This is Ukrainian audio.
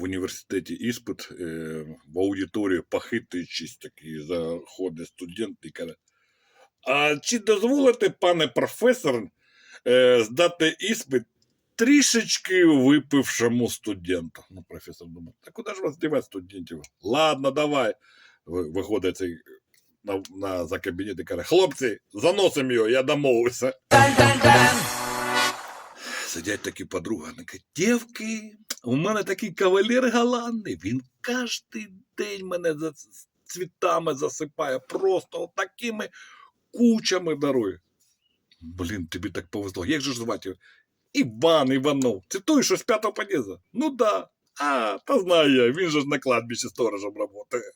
в університеті іспит е, в аудиторію, похитуючись, такий заходить студент і каже: А чи дозволите, пане професор, е, здати іспит трішечки випившому студенту? Ну, професор думає, та куди ж вас дівати студентів? Ладно, давай. Виходить цей на, на, за кабінет і каже, хлопці, заносимо його, я домовився. Сидять такі подруги, вони кажуть, дівки, у мене такий кавалер галантний, він кожен день мене за цвітами засипає, просто такими кучами дарує. Блін, тобі так повезло. Як же ж звати? Іван Іванов. Це той, що з п'ятого під'їзду? Ну да. А, та знаю я, він же ж на кладбищі сторожем працює.